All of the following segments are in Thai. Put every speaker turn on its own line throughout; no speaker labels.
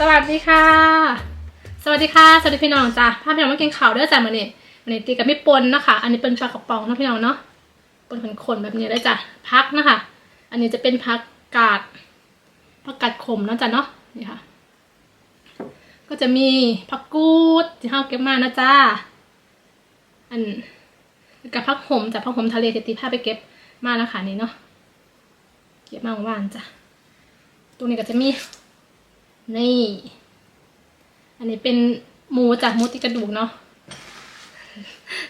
สวัสดีค่ะ สวัสดีค่ะ สวัสดีพี่น้องจ้ะพาพี่น้องมากินข้าวด้อจ้ะมื้อนี้มื้อนี้ตีกับพี่ปนเนาะคะ อันนี้เป็นปลากระป๋องเนาะพี่น้องเนาะปนขนๆแบบนี้ได้จ้ะพักนะคะ อันนี้จะเป็นพักกาดผักกาดขมเนาะจ้ะเนาะนี่ค่ะ ก็จะมีผักกูดที่เฮาเก็บมานะจ้าอันกับผักหอมจ้ะผักหอมทะเลที่ตีพาไปเก็บมานะคะนี่เนาะเก็บมาเมื่อวานจ้ะตรงนี้ก็จะมี นี่ อันนี้เป็นหมูจากหมูติดกระดูกเนาะ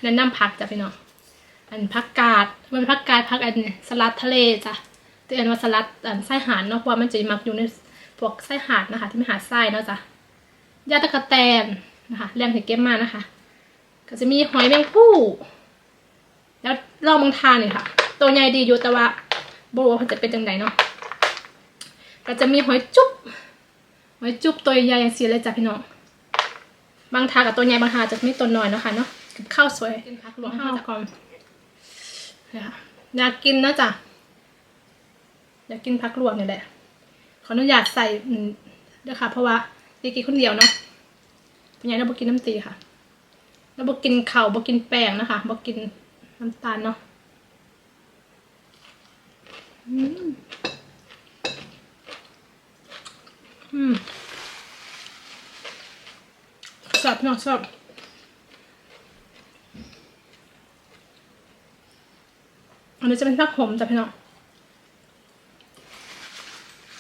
แนะนำผักจ้ะพี่น้องอันผักกาดมันเป็นผักกาดผักอันสลัดทะเลจ้ะที่อันว่าสลัดอันไส้หานเนาะเพราะว่ามันจะมักอยู่ในพวกไส้หาดนะคะ ที่ไม่หาไส้เนาะจ้ะยาตะกะแตนนะคะเรียงถึงเก็บมานะคะ ก็จะมีหอยแมงผู้แล้วลองบางทานเนี่ยค่ะ ตัวใหญ่ดีอยู่แต่ว่าบรู้ว่ามันจะเป็นยังไงเนาะก็จะมีหอยจุ๊บ หอยจุ๊บตัวใหญ่อย่างสีเลยจ้ะพี่น้อง บางทากับตัวใหญ่บางทาจะไม่ตัวน้อยเนาะค่ะเนาะกับข้าวสวยกินผักหลวงข้าวก่อนเนี่ยอยากกินนะจ๊ะอยากกินผักลวกเนี่ยแหละ ขออนุญาตใส่อืมเด้อค่ะ เพราะว่าตีกินคนเดียวเนาะเป็นไงเราบอกินน้ำตีค่ะเราบอกกินเข่าวบอกกินแป้งนะคะบอกกินน้ำตาลเนาะ อืมอืมชอบพี่น้องชอบอันนี้จะเป็นผักหอมจ้ะพี่น้อง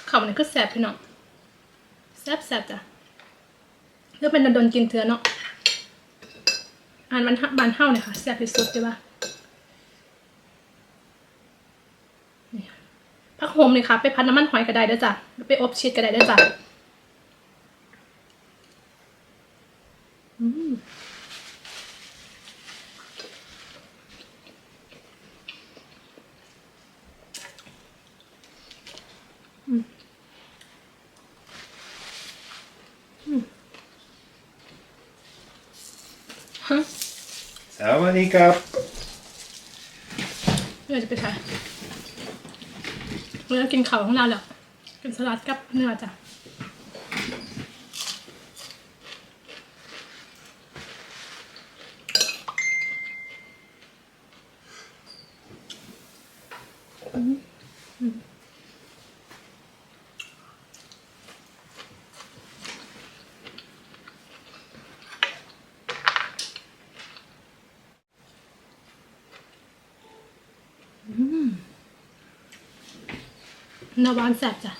เขาเนี่ยคือแสบพี่น้องแสบแสบจ้ะเลือกเป็นโดนกินเถื่อเนาะอ่านมันบานเท่าเนี่ยค่ะแสบที่สุดใช่ปะนี่ค่ะผักโฮมเลยค่ะ ไปพัดน้ำมันหอยก็ได้เด้อจ้ะไปอบชีสก็ได้เด้อจ้ะอืมอืมอืมฮะ
เอามานี่ครับ
เนื้อจะไปใช้เรากินข้าวของเราแล้วกินสลัดกับเนื้อจ้ะ เนื้อหวานแซ่บจ้ะ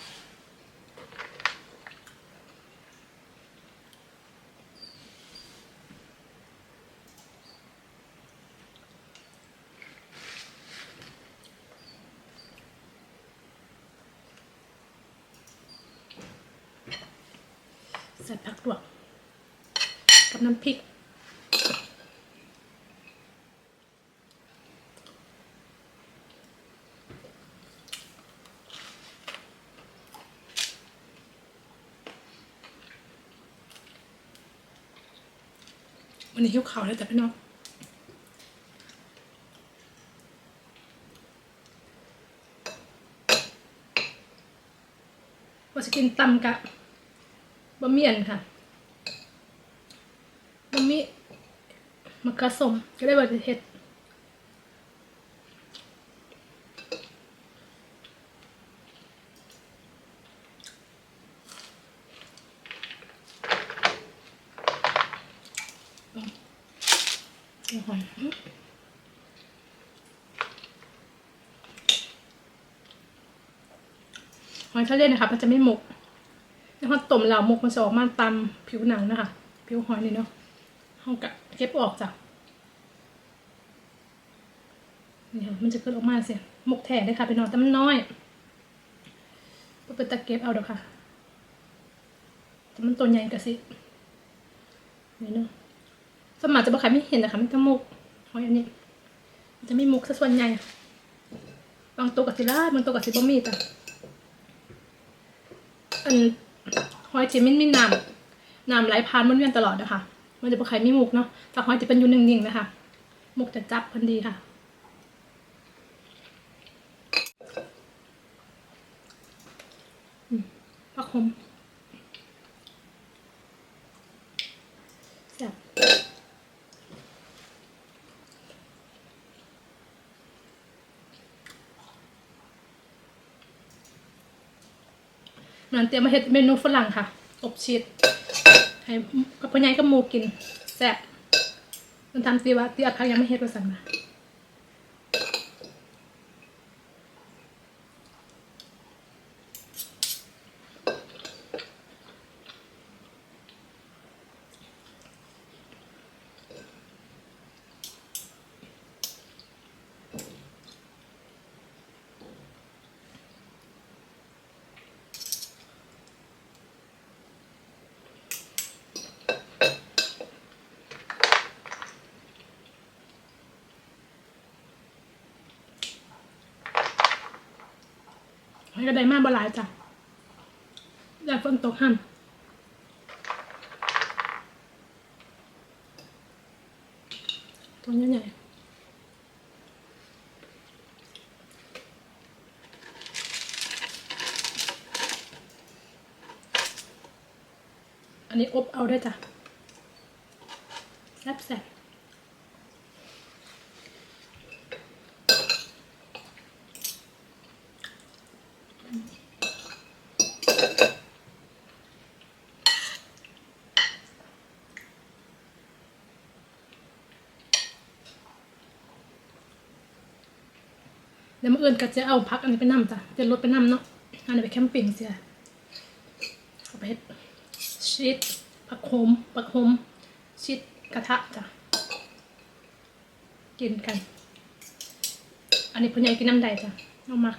ใส่ผักลวกกับน้ำพริก วันนี้หิวข่าวแล้วแต่พี่น้องว่าจะกินตำกับบะเมี่ยนค่ะบะหมี่มะกะสมก็ได้บะเห็ด หอยหอยทะเลนะคะมันจะไม่หมกแล้วเขาต้มแล้วหมกมันจะออกมาตามผิวหนังนะคะ ผิวหอยนี่เนาะเขากะเก็บออกจ้ะนี่ค่ะมันจะขึ้นออกมาเสียหมกแท้เลยค่ะพี่น้องแต่มันน้อยเป็นตะเก็บเอาเด้อค่ะแต่มันตัวใหญ่กะสินี่เนาะ สมัยจะบอกใครไม่เห็นนะคะมันจะหมกหอยอันนี้มันจะไม่หมกซะส่วนใหญ่บางตัวกับสิลาบางตัวกับสิบมีจ้ะอันหอยจีมินมีน้ำน้ำไหลผ่านมันเวียนตลอดนะคะมันจะเป็นไข่มีมุกเนาะแต่หอยจะเป็นอยู่นิ่งๆนะคะมุกจะจับพันดีค่ะปลาคม มันเตรียมมาเฮ็ดเมนูฝรั่งค่ะอบชีสให้กับพ่อใหญ่กับหมูกินแซ่บมันทำตีว่าตีอัดพักยังไม่เฮ็ดว่าสั่นมา ให้กระไดมากบ่หลายจ้ะอยากฝนตกหั่นตัวใหญ่ๆอันนี้อบเอาได้จ้ะแซ่บๆ ดี๋ยวมื่ออื่นก็จะเอาพักอันนี้ไปนำจ้ะจะลดไปนำเนาะอันนี้ไปแคมปิ้งเสียเอาไปเฮ็ดชีสผักโขมผักโขมชีสกระทะจ้ะกินกัน อันนี้พ่อใหญ่กินน้ำใดจ้ะเอามา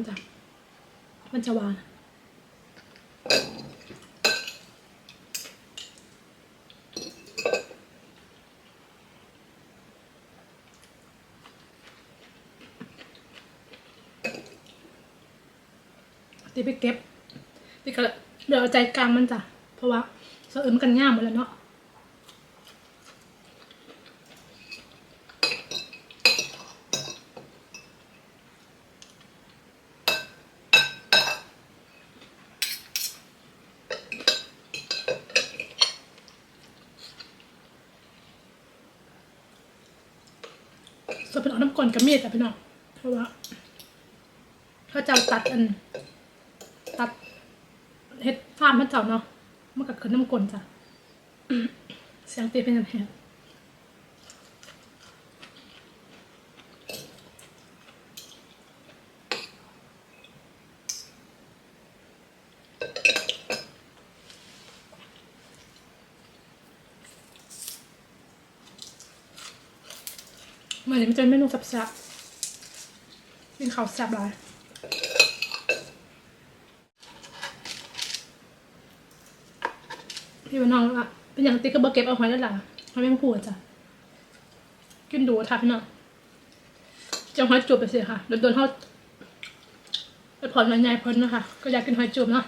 หวานจะ มันจะหวานตีไปเก็บตีก็เดี๋ยวเอาใจกลางมันจ้ะเพราะว่าเสะเอิมนกันง่ามหมดแล้วเนาะ ส่วนเป็นออน้ำก่อนกับมีดแต่เป็นเองเพราะว่าถ้าเจ้าตัดอัน ตัดเฮ็ดฟาร์มพระเจ้าเนาะมันก็คือน้ำกลนจ้ะเสียงตีเป็นยังไมันนี้มันจะเป็นเมนูแซ่บๆกินข้าวแซ่บหลายพี่ว่าน้องละเป็นอย่างติ๊กก็บเก็บเอาไว้แล้วล่ะหอยแมงผู้จ้ะกินดูทับพี่น้องจะหอยจูบไปสิค่ะโดนโดนๆเขาไปผ่อนมันใหญ่พ้นนะคะ ก็อยากกินหอยจูบเนาะ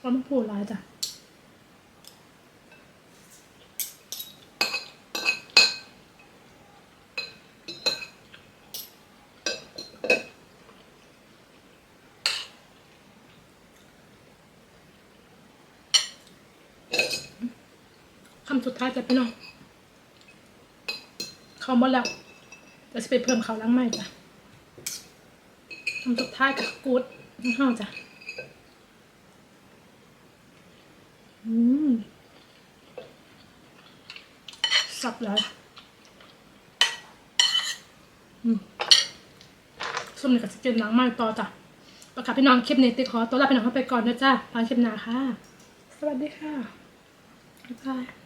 หอยแมงผู้หลายจ้ะ คำสุดท้ายจะพี่น้องเขาหมดแล้วจะไปเพิ่มเขาล้างใหม่จ้ะคำสุดท้ายกับกูดน้ำห้าจ้ะอืมสับเลยอืมส้มนี่กับสกินหลังใหม่ต่อจ้ะประกาศพี่น้องคลิปนี้ติดขอตัวลาพี่น้องเข้าไปก่อนนะจ้ะฟังคลิปหน้าค่ะ สวัสดีค่ะบ๊ายบาย